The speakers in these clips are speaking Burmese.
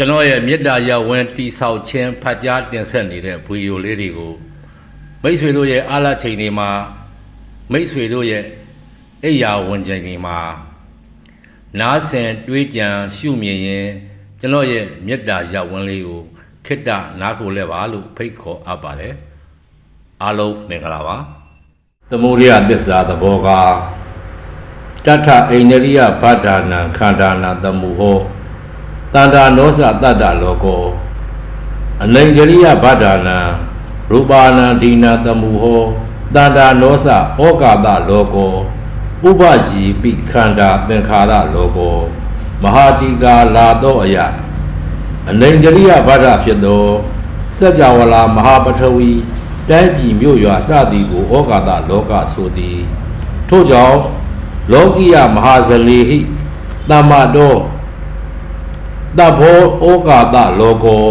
ကျွန်တော်ရဲ့မေတ္တာရပ်ဝန်းတိဆောက်ခြင်းဖတ်ကြားတင်ဆက်နေတဲ့ဗီဒီယိုလေးတွေကိုမိတ်ဆွေတို့ရဲ့အားလာချိန်တွေမှာမိတ်ဆွေတို့ရဲ့အိယာဝင်ချိန်တွေမှာနားဆင်တွေးကြံရှုမြင်ရင်ကျွန်တော်ရဲ့မေတ္တာရပ်ဝန်းလေးကိုခိတ္တနားခိုလဲပါလို့ဖိတ်ခေါ်အပ်ပါတယ်အားလုံးမင်္ဂလာပါသမုဒိယသစ္စာသဘောကတထအိန္ဒရိယဗဒ္ဒနာခန္ဓာနာတမှုဟော တန္တာနောစတတ္တလောကောအနိန္ဒရိယဗဒ္ဒနာရူပါနံဒီနာတမှုဟောတန္တာနောစဩကာသလောကောဥပယီပိခန္ဓာသင်္ခါရလောကောမဟာတိကာလာသောအယအနိန္ဒရိယဗဒ္ဒဖြစ်သောစัจ java လာမဟာပထဝီတိုင်းပြည်မြို့ရွာစသည်ကိုဩကာသလောကဆိုသည်ထို့ကြောင့်လောကိယမဟာဇလေဟိတမ္မတော တဘောဩကာသလောကော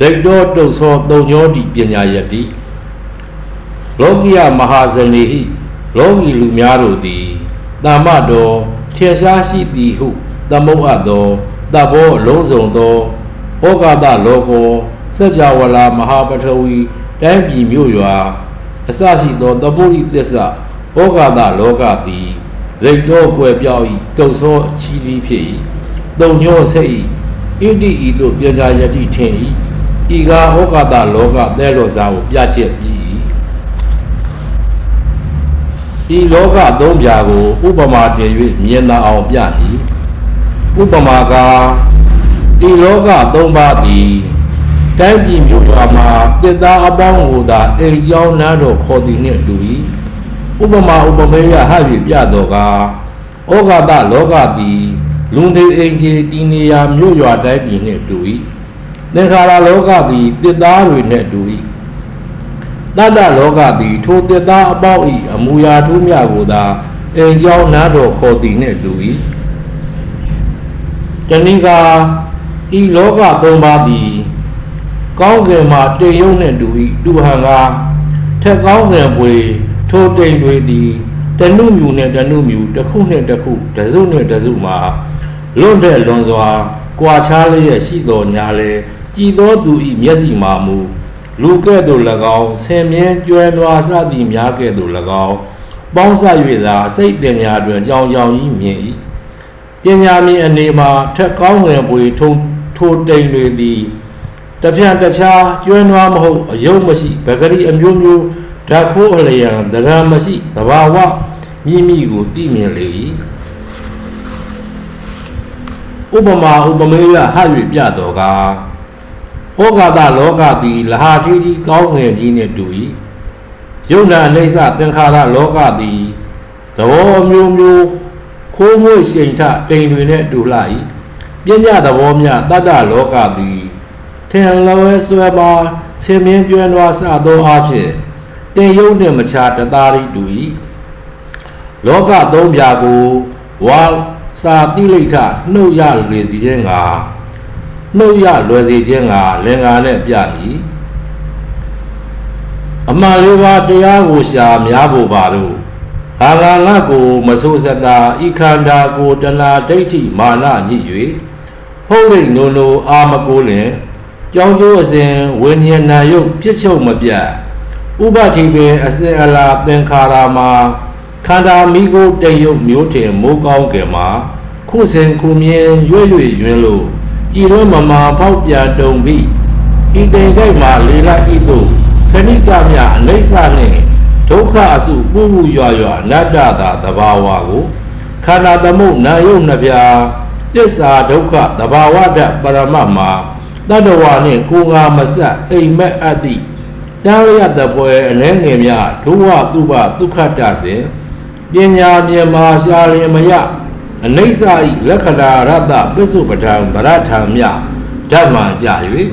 ရိတ်တော်တုတ်သောတုံညောတိပညာယတိလောကိယမဟာဇနေဟိလောကီလူများတို့သည်တာမတော်ထင်ရှားရှိသည်ဟုသမုတ်အပ်သောတဘောအလုံးစုံသောဩကာသလောကောစัจ java လာမဟာပထဝီတိုင်းပြည်မြို့ရွာအစရှိသောသဗုဒ္ဓိသစ္စာဩကာသလောကသည်ရိတ်တော်ကွယ်ပြောက်၏တုတ်သောအချီးသည်ဖြစ်၏ တုံညောစိတ်၏ဣတိဤသို့ပညာယတိထင်၏ဤကာဩကာသလောကသဲတော်စာကိုပြချက်ပြီး၏ဤလောကသုံးပြာကိုဥပမာတည်၍မြင်သာအောင်ပြ၏ဥပမာကားဤလောကသုံးပါးသည်တိုင်းပြည်မြို့ရွာမှာတစ်သားအပေါင်းကိုသာအိမ်ကြောင်းနားတော်ခေါ်သည်နှင့်တူ၏ဥပမာဥပမေယဟ၍ပြတော်ကားဩဃာတလောကသည် လူနေအိမ်ကြီးတည်နေရာမြို့ရွာတိုင်းပြည်နှင့်တူ၏သင်္ခါရလောကသည်တစ်သားတွေနှင့်တူ၏တတ္တလောကသည်ထိုတစ်သားအပေါင်း၏အမူအရာထူးမြတ်ကိုသာအိမ်ကြောင်းနားတော်ခေါ်သည်နှင့်တူ၏တဏိကာဤလောကသုံးပါးသည်ကောင်းကင်မှာတိမ်ယုံနှင့်တူ၏တူဟံကထက်ကောင်းကင်ပွေထိုတိမ်တွေသည်တနုမြူနှင့်တနုမြူတစ်ခုနှင့်တစ်ခုတစုနှင့်တစုမှာ လွတ်တဲ့လွန်စွာကွာခြားလျက်ရှိတော်ညာလေကြည်သောသူ၏မျက်စိမှာမူလူကဲ့သို့၎င်းဆင်မြဲကျွဲနွားစသည်များကဲ့သို့၎င်းပေါင်းစပ်၍သာစိတ်တင်ညာတွင်ကြောင်ကြောင်ကြီးမြင်၏ပညာမြင်အနေမှာထက်ကောင်းငယ်ပွေထုံထိုတိမ်တွေသည်တပြန့်တခြားကျွမ်းနွားမဟုတ်အယုံမရှိဗကတိအမျိုးမျိုးဓာတ်ခိုးအလျံဒဂံမရှိသဘာဝမိမိကိုသိမြင်လေ၏ ဥပမာဥပမေယဟ၍ပြတော်ကားဩဃာတလောကသည်လဟာတိတိကောင်းငယ်ကြီးနှင့်တူ၏ယုံနာအိဋ္ဌသင်္ခါရလောကသည်သဘောမျိုးမျိုးခိုးမွေ့ရှိန်ထတိမ်တွေနှင့်တူလှ၏ပညာသဘောမြတတ္တလောကသည်ထင်လဝဲဆွဲပါဆင်မြင်းကျွမ်းသွားစသောအဖြစ်တင်ယုံနှင့်မချတသားရီတူ၏လောကသုံးပြာကိုဝါ စာတိလိဋ္ဌနှုတ်ရလွေစီခြင်းကနှုတ်ရလွယ်စီခြင်းကလင်္ကာနဲ့ပြမည်အမှန်လေးပါးတရားကိုရှာများဖို့ပါတော့ဟာငါငါကိုမဆိုးစတာဤခန္ဓာကိုတဏှာဒိဋ္ဌိမာနညစ်၍ဟုတ်လိမ့်နိုးနိုးအာမကိုလင်ကြောင်းကျိုးအစဉ်ဝိညာဉ်နာယုတ်ဖြစ်ချုပ်မပြတ်ဥပတိပင်အစဉ်အလာသင်္ခါရမှာ ခန္ဓာမိကိုတိတ်ယုတ်မျိုးထင်မိုးကောင်းကင်မှာခုစဉ်ခုမြင်ရွေ့ရွေ့ယွင်းလို့ကြည်ရွမမာဖောက်ပြတုံပြီးဤတိမ်ခိုက်မှာလေလာဤသို့ခဏိကမြအနိစ္စနှင့်ဒုက္ခအစုပူပူရွာရွာအနတ္တသာသဘာဝကိုခန္ဓာသမုတ်နာယုတ်နှပြတစ္ဆာဒုက္ခသဘာဝတ္တပရမတ်မှာတတ္တဝါနှင့်ကိုယ်ငါမဆက်အိမ်မက်အပ်သည့်တာရယတပွဲအနှဲငယ်များဒုဝတုပဒုက္ခတစဉ် ပညာမြင်မာရှာလင်မယအနိစ္စဤလက္ခဏာရတ္တပစ္စုပ္ပထံဗရထံမြဓမ္မံကြ၍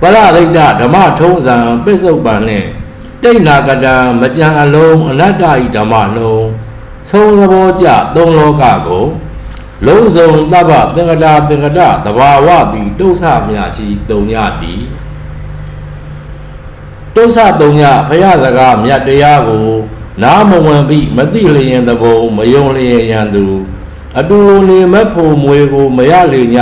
ပရရိတ္တဓမ္မထုံးစံပစ္စုပ္ပန်နှင့်တိတ်နာကတံမကြံအလုံးအနတ္တဤဓမ္မလုံးသုံးသဘောကြသုံးလောကကိုလုံးစုံတပ္ပသင်္ကတာသင်္ကတသဘာဝသည်ဒုစမြရှိတုံညတိဒုစတုံညဘုရားစကားမြတ်တရားကို နားမဝင်ပြီးမသိလျင်သဘုံမယုံလျင်ရန်သူ အတူနေမက်ဖို့မွေကိုမရလေည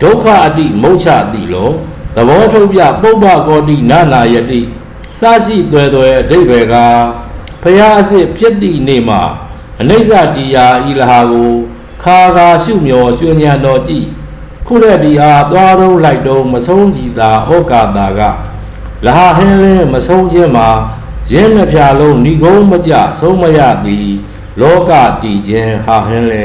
ဒုက္ခအတိမုတ်ချတိလောသဘောထုတ်ပြပုပ္ပကောတိနာနာယတိစရှိသွယ်သွယ်အဓိပ္ပာယ်ကဖရာအစစ်ဖြစ်သည့်နေ့မှာအနိစ္စတရားဤလဟာကိုခါခါရှုမျောရွှေဉဏ်တော်ကြည့်ခုရက်ဒီအားသွားတော့လိုက်တော့မဆုံးကြည်သာဩကာတာကလဟာဟင်းလင်းမဆုံးခြင်းမှာ ရင်းနှပြလုံးဏိကုံးမကြဆုံးမရသည်လောကတည်ခြင်းဟာဟင်းလဲ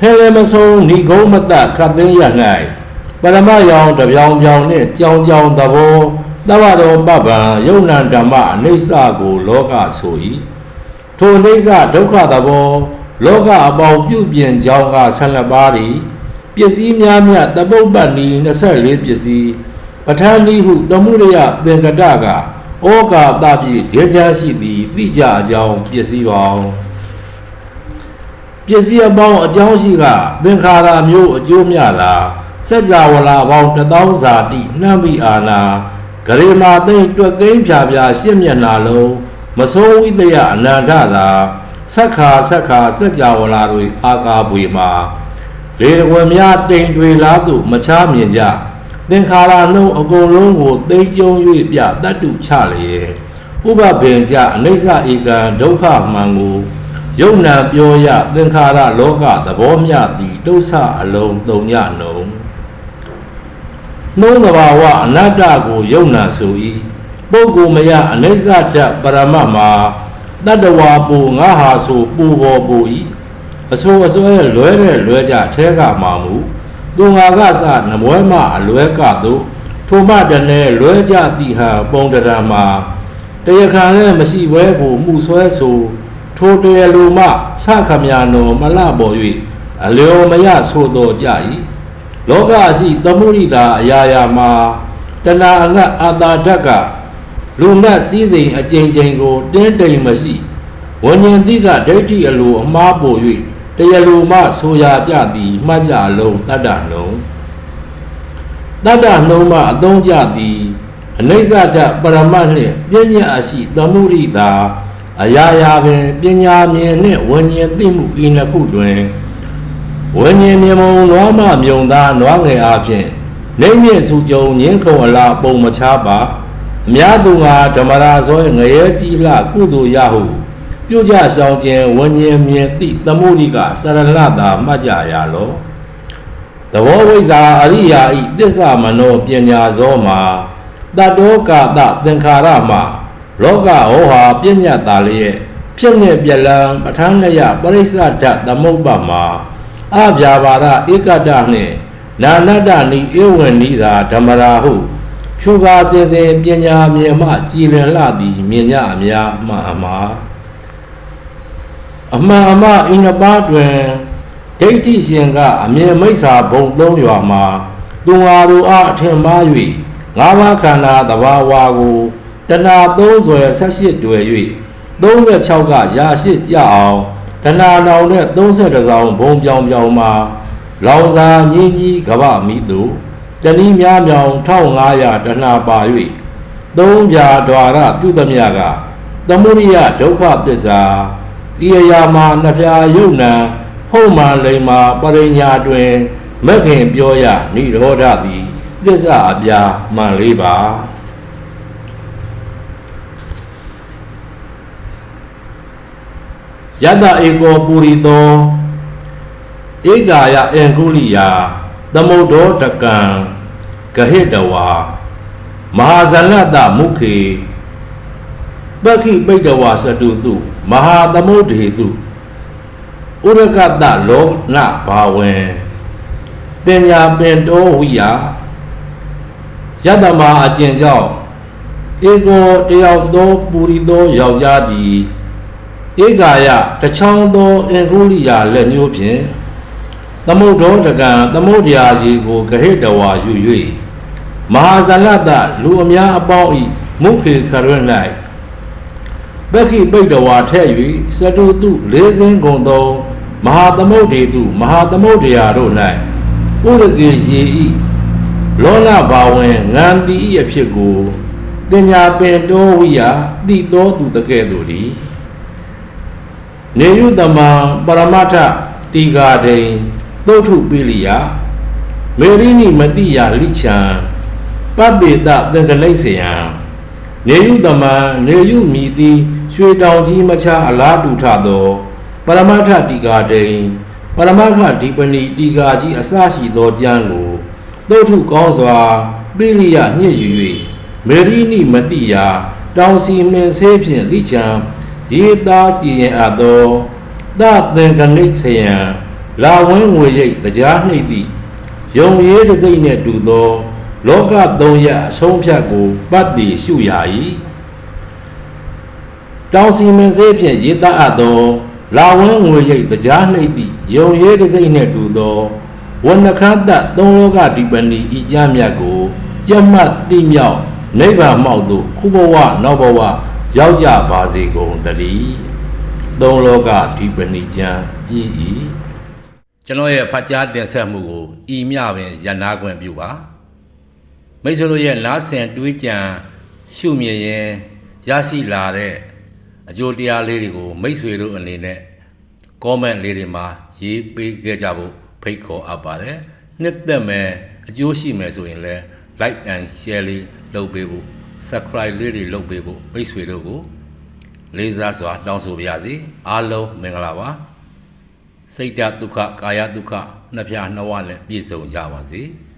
ဟဲလေမဆုံးဏိကုံးမတခတ်သိမ်းရ၌ပရမယောင်တပြောင်ပြောင်နှင့်ကြောင်ကြောင်သဘောသဗ္ဗတော်ပပ္ပံယုံနံဓမ္မအနိစ္စကိုလောကဆို၏ထိုအနိစ္စဒုက္ခသဘောလောကအပေါင်းပြုပြင်ကြောင်းက12ပါးသည်ပစ္စည်းများမြတ်တပုပ္ပဏီ24ပစ္စည်းပဋ္ဌာန်းဤဟုသမှုရိယသင်္ကတက ဩကာသပြည့်ဒေချာရှိသည်သိကြအကြောင်းပစ္စည်းပေါင်းပစ္စည်းအပေါင်းအကြောင်းရှိကသင်္ခါရမျိုးအကျိုးမြလာစัจ java လာပေါင်း1000ဇာတိနှမ်းမိအာနာဂရေမာသိမ့်တွက်ကိန်းဖြာဖြာရှစ်မျက်နာလုံးမစိုးဝိတယအနန္တသာသက္ခာသက္ခာစัจ java လာတွေအာကာပွေမှာလေတဝများတိမ်တွေလားသူမချားမြင်ကြ သင်္ခါရနှုံးအကုန်လုံးကိုသိမ့်ကျုံ၍ပြတတ္တုချလျက်ဥပပင်ကြအနိစ္စဧကံဒုက္ခမှန်ကိုယုံနာပြောရသင်္ခါရလောကသဘောမျှသည်ဒုစအလုံးသုံးညနှုံနှုံးသဘာဝအနတ္တကိုယုံနာဆို၏ပုဂ္ဂိုလ်မယအနိစ္စတ္တပရမတ်မှာတတ္တဝါပူငါဟာဆိုပူပေါ်ပူ၏အဆိုအစွဲလွဲတဲ့လွဲကြထဲကမှာမူ သူငါကစနမွဲမအလွဲကသို့ထိုမတည်းလွဲကြသည်ဟာပုံတရံမှာတရားခံလည်းမရှိဘဲကိုမှုဆွဲဆိုထိုတရားလူမစခမညာနောမလပေါ်၍အလျော်မရဆိုတော်ကြ၏လောကရှိသမှုရိတာအရာရာမှာတဏှာအငတ်အာတာဓာတ်ကလူမတ်စည်းစိမ်အကျဉ်းချင်းကို တင်းတိမ်မရှိဝဉ္ဉ္တိကဒိဋ္ဌိအလိုအမှားပို့၍ တရားလူမဆိုရာကြသည်မှတ်ကြလုံးတတ္တနှုံတတ္တနှုံမှအသုံးကြသည်အနိစ္စတပရမတ်နှင့်ပြဉ္ညာအရှိသမှုရိတာအရာရာပင်ပညာမြင်နှင့်ဝဉ္ဉဉ်သိမှုဤနှစ်ခုတွင်ဝဉ္ဉဉ်မြင်မုံနွားမမြုံသားနွားငယ်အားဖြင့်နေမြင့်စုကြုံငင်းခုံအလားပုံမချပါအများသူငါဓမ္မရာဇောငရဲကြီးလှကုသိုလ်ရဟု ပြုကြဆောင်ခြင်းဝဉ္ဉဉ်မြင်သိသမှုရိကစရလတာမှတ်ကြရလောသဘောဝိဇ္ဇာအရိယာဤတစ္ဆမနောပညာဇောမှာတတ္တောကာတသင်္ခါရမှာလောကဟောဟာပြည့်ညတ်တာလျက်ဖြစ်နေပြလံပဋ္ဌာန်းရပရိစ္ဆဒသမုပ္ပမှာအဗျာပါဒဧကတနှင့်နာနတ္တနိဧဝံနိသာဓမ္မရာဟုဖြူကားစင်စင်ပညာမြင်မှကြည်လင်လှသည်မြင်ကြအများမှန်အမှား အမှန်အမှားဤနှစ်ပါးတွင်ဒိဋ္ဌိရှင်ကအမြင်မိစ္ဆာဘုံသုံးရွာမှာသူဟာတို့အားအထင်မှား၍ငါးပါးခန္ဓာသဘာဝကိုတဏှာ3ဆွယ်18တွယ်၍36ကရာရှိကြအောင်တဏှာလောင်နဲ့32ဆောင်ဘုံပြောင်ပြောင်မှာလောင်စာမြင်းကြီးကဗမိတုတဏီများမြောင်1500တဏှာပါ၍သုံးပြာဒွါရပြုသမျှကသမုဒိယဒုက္ခသစ္စာ ဤအရာမှာနှစ်ဖြာယုတ်နံဟုတ်မှလိမ္မာပရိညာတွင်မက်ခင်ပြောရနိရောဓသည်သစ္စာအပြာမှန်လေးပါယတဧကောပုရိသောဧကာယအင်ကုလိယာသမုဒ္ဒောတကံဂဟိတဝါမဟာဇလတမုခေပက္ခိပိတဝါစတုတု မဟာသမုဒ္ဒေတုဥရကတလောနဘာဝံတင်ညာပင်တောဝိယယတမအကျင့်ကြောင့်ဧကောတယောက်သောပုရိသောယောက်ျားသည်ဧကာယတချောင်းသောအင်္ဂုလိယာလက်ညှိုးဖြင့်သမုဒ္ဒောတကံသမုဒ္ဒရာကြီးကိုဂဟိတဝါယူ၍မဟာဇလတလူအများအပေါင်းဤမုခေခရွ၌ ပက္ခိပိတဝါထဲ့၍စတုတုလေးစင်းကုန်သောမဟာသမုဒ္ဒေတုမဟာသမုဒ္ဒရာတို့၌ဥရကေရေဤလောလဘာဝင်ငန္တိဤအဖြစ်ကိုတင်ညာပင်တောဝိယတိတော်သူတကဲ့သို့သည်နေယုတမံပရမတ္ထတိဃာဒိန်သုတ်ထုပိလိယမေရိနိမတိယလိချံပပိတသင်္ကလိတ်စယံနေယုတမံနေယုမိတိ ရွှေတောင်ကြီးမချအလားတူထသောပရမတ္ထတိကာတိန်ပရမတ္ထဒီပဏိတိကာကြီးအစရှိသောကျမ်းကိုသုတ်ထုကောင်းစွာပိလိယညှစ်ယူ၍မေရိနိမတိယတောင်စီမင်းဆေးဖြင့်လိချံရေသားစီရင်အပ်သောသသင်္ကနိတ်ဆယံလာဝင်းငွေရိတ်တရားနှိပ်သည့်ယုံရေးတစ်စိတ်နှင့်တူသော လောကသုံးရအဆုံးဖြတ်ကိုပတ်တည်ရှုရာ၏ တောင်စီမင်းစေးဖြင့်ရေးသားအပ်သောလာဝင်းငွေရိတ်တရားနှိပ်သည့်ယုံရေးတစ်စိတ်နှင့်တူသောဝဏ္ဏခန္တသုံးလောကဒီပဏီဤကြမြတ်ကိုကြက်မှတ်တိမြောက်နိဗ္ဗာန်မောက်သို့ခုဘဝနောက်ဘဝရောက်ကြပါစေကုန်သတည်းသုံးလောကဒီပဏိကျံပြည်ဤကျွန်တော်ရဲ့ဖတ်ကြားတင်ဆက်မှုကိုဤမျှပင်ရန်နာခွင့်ပြုပါမိတ်ဆွေတို့ရဲ့လားဆင်တွေးကြံရှုမြင်ရင်ရရှိလာတဲ့ အကျိုးတရားလေးတွေကိုမိတ်ဆွေတို့အနေနဲ့ comment လေးတွေမှာရေးပေးခဲ့ကြဖို့ဖိတ်ခေါ်အပ်ပါတယ်နှစ်သက်မယ်အကျိုးရှိမယ်ဆိုရင်လည်း like and share လေးလုပ်ပေးဖို့ subscribe လေးတွေလုပ်ပေးဖို့မိတ်ဆွေတို့ကိုလေးစားစွာတောင်းဆိုပါရစေအားလုံးမင်္ဂလာပါစိတ်ဓာတ်ဒုက္ခကာယဒုက္ခနှစ်ဖြာနှစ်ဝနဲ့ပြည့်စုံကြပါစေ။